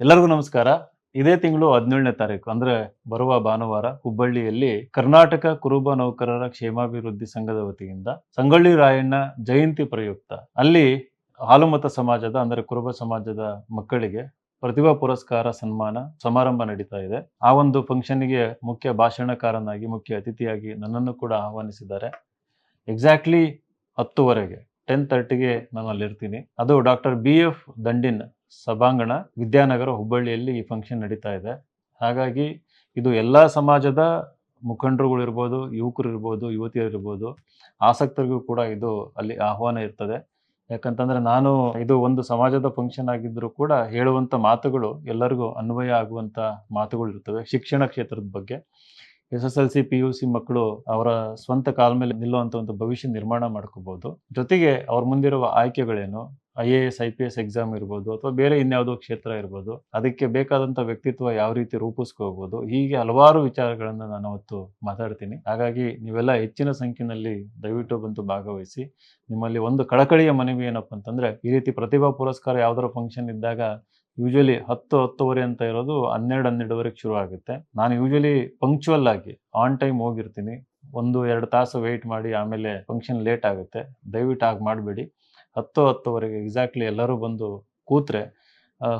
ಎಲ್ಲರಿಗೂ ನಮಸ್ಕಾರ. ಇದೇ ತಿಂಗಳು ಹದಿನೇಳನೇ ತಾರೀಕು, ಅಂದ್ರೆ ಬರುವ ಭಾನುವಾರ ಹುಬ್ಬಳ್ಳಿಯಲ್ಲಿ ಕರ್ನಾಟಕ ಕುರುಬ ನೌಕರರ ಕ್ಷೇಮಾಭಿವೃದ್ಧಿ ಸಂಘದ ವತಿಯಿಂದ ಸಂಗೊಳ್ಳಿ ರಾಯಣ್ಣ ಜಯಂತಿ ಪ್ರಯುಕ್ತ. ಅಲ್ಲಿ ಹಾಲುಮತ ಸಮಾಜದ, ಅಂದ್ರೆ ಕುರುಬ ಸಮಾಜದ ಮಕ್ಕಳಿಗೆ ಪ್ರತಿಭಾ ಪುರಸ್ಕಾರ ಸನ್ಮಾನ ಸಮಾರಂಭ ನಡೀತಾ ಇದೆ. ಆ ಒಂದು ಫಂಕ್ಷನ್ಗೆ ಮುಖ್ಯ ಭಾಷಣಕಾರನಾಗಿ, ಮುಖ್ಯ ಅತಿಥಿಯಾಗಿ ನನ್ನನ್ನು ಕೂಡ ಆಹ್ವಾನಿಸಿದ್ದಾರೆ. ಎಕ್ಸಾಕ್ಟ್ಲಿ ಹತ್ತುವರೆಗೆ, ಟೆನ್ ತರ್ಟಿಗೆ ನಾನು ಅಲ್ಲಿರ್ತೀನಿ ಅದು ಡಾಕ್ಟರ್ ಬಿ ಎಫ್ ದಂಡಿನ್ ಸಭಾಂಗಣ ವಿದ್ಯಾನಗರ ಹುಬ್ಬಳ್ಳಿಯಲ್ಲಿ ಈ ಫಂಕ್ಷನ್ ನಡೀತಾ ಇದೆ. ಹಾಗಾಗಿ ಇದು ಎಲ್ಲ ಸಮಾಜದ ಮುಖಂಡರುಗಳು ಇರ್ಬೋದು ಯುವಕರು ಇರ್ಬೋದು ಯುವತಿಯರಿರ್ಬೋದು ಆಸಕ್ತರಿಗೂ ಕೂಡ ಇದು ಅಲ್ಲಿ ಆಹ್ವಾನ ಇರ್ತದೆ. ಯಾಕಂತಂದ್ರೆ ನಾನು ಇದು ಒಂದು ಸಮಾಜದ ಫಂಕ್ಷನ್ ಆಗಿದ್ದರೂ ಕೂಡ ಹೇಳುವಂತ ಮಾತುಗಳು ಎಲ್ಲರಿಗೂ ಅನ್ವಯ ಆಗುವಂತ ಮಾತುಗಳು ಇರ್ತವೆ ಶಿಕ್ಷಣ ಕ್ಷೇತ್ರದ ಬಗ್ಗೆ. S S L C, P U C ಮಕ್ಕಳು ಅವರ ಸ್ವಂತ ಕಾಲ ಮೇಲೆ ನಿಲ್ಲುವಂಥ ಒಂದು ಭವಿಷ್ಯ ನಿರ್ಮಾಣ ಮಾಡ್ಕೋಬೋದು. ಜೊತೆಗೆ ಅವ್ರ ಮುಂದಿರುವ ಆಯ್ಕೆಗಳೇನು? I A S I P S exam ಇರ್ಬೋದು ಅಥವಾ ಬೇರೆ ಇನ್ಯಾವುದೋ ಕ್ಷೇತ್ರ ಇರ್ಬೋದು, ಅದಕ್ಕೆ ಬೇಕಾದಂಥ ವ್ಯಕ್ತಿತ್ವ ಯಾವ ರೀತಿ ರೂಪಿಸ್ಕೋಬೋದು, ಹೀಗೆ ಹಲವಾರು ವಿಚಾರಗಳನ್ನು ನಾನು ಅವತ್ತು ಮಾತಾಡ್ತೀನಿ. ಹಾಗಾಗಿ ನೀವೆಲ್ಲ ಹೆಚ್ಚಿನ ಸಂಖ್ಯೆಯಲ್ಲಿ ದಯವಿಟ್ಟು ಬಂದು ಭಾಗವಹಿಸಿ, ನಿಮ್ಮಲ್ಲಿ ಒಂದು ಕಳಕಳಿಯ ಮನವಿ ಏನಪ್ಪ ಅಂತಂದ್ರೆ, ಈ ರೀತಿ ಪ್ರತಿಭಾ ಪುರಸ್ಕಾರ ಯಾವುದರ ಫಂಕ್ಷನ್ ಇದ್ದಾಗ ಯೂಶಲಿ ಹತ್ತು ಹತ್ತುವರೆ ಅಂತ ಇರೋದು ಹನ್ನೆರಡು ಹನ್ನೆರಡುವರೆಗೆ ಶುರು ಆಗುತ್ತೆ. ನಾನು ಯೂಶಲಿ ಪಂಕ್ಚುವಲ್ ಆಗಿ ಆನ್ ಟೈಮ್ ಹೋಗಿರ್ತೀನಿ. ಒಂದು ಎರಡು ತಾಸು ವೆಯ್ಟ್ ಮಾಡಿ ಆಮೇಲೆ ಫಂಕ್ಷನ್ ಲೇಟ್ ಆಗುತ್ತೆ. ದಯವಿಟ್ಟು ಹಾಗೆ ಮಾಡಬೇಡಿ. ಹತ್ತು ಹತ್ತುವರೆಗೆ ಎಕ್ಸಾಕ್ಟ್ಲಿ ಎಲ್ಲರೂ ಬಂದು ಕೂತ್ರೆ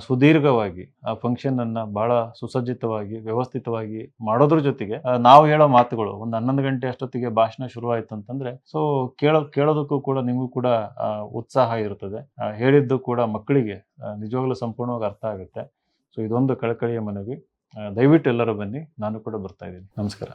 ಸುದೀರ್ಘವಾಗಿ ಆ ಫಂಕ್ಷನ್ ಅನ್ನ ಬಹಳ ಸುಸಜ್ಜಿತವಾಗಿ, ವ್ಯವಸ್ಥಿತವಾಗಿ ಮಾಡೋದ್ರ ಜೊತೆಗೆ ನಾವು ಹೇಳೋ ಮಾತುಗಳು ಒಂದು ಹನ್ನೊಂದು ಗಂಟೆ ಅಷ್ಟೊತ್ತಿಗೆ ಭಾಷಣ ಶುರುವಾಯಿತು ಅಂತಂದ್ರೆ ಸೊ ಕೇಳೋ, ಕೇಳೋದಕ್ಕೂ ಕೂಡ ನಿಮಗೂ ಕೂಡ ಉತ್ಸಾಹ ಇರುತ್ತದೆ ಹೇಳಿದ್ದು ಕೂಡ ಮಕ್ಕಳಿಗೆ ನಿಜವಾಗ್ಲೂ ಸಂಪೂರ್ಣವಾಗಿ ಅರ್ಥ ಆಗುತ್ತೆ. ಸೊ ಇದೊಂದು ಕಳಕಳಿಯ ಮನವಿ. ದಯವಿಟ್ಟು ಎಲ್ಲರೂ ಬನ್ನಿ. ನಾನು ಕೂಡ ಬರ್ತಾ ಇದ್ದೀನಿ. ನಮಸ್ಕಾರ.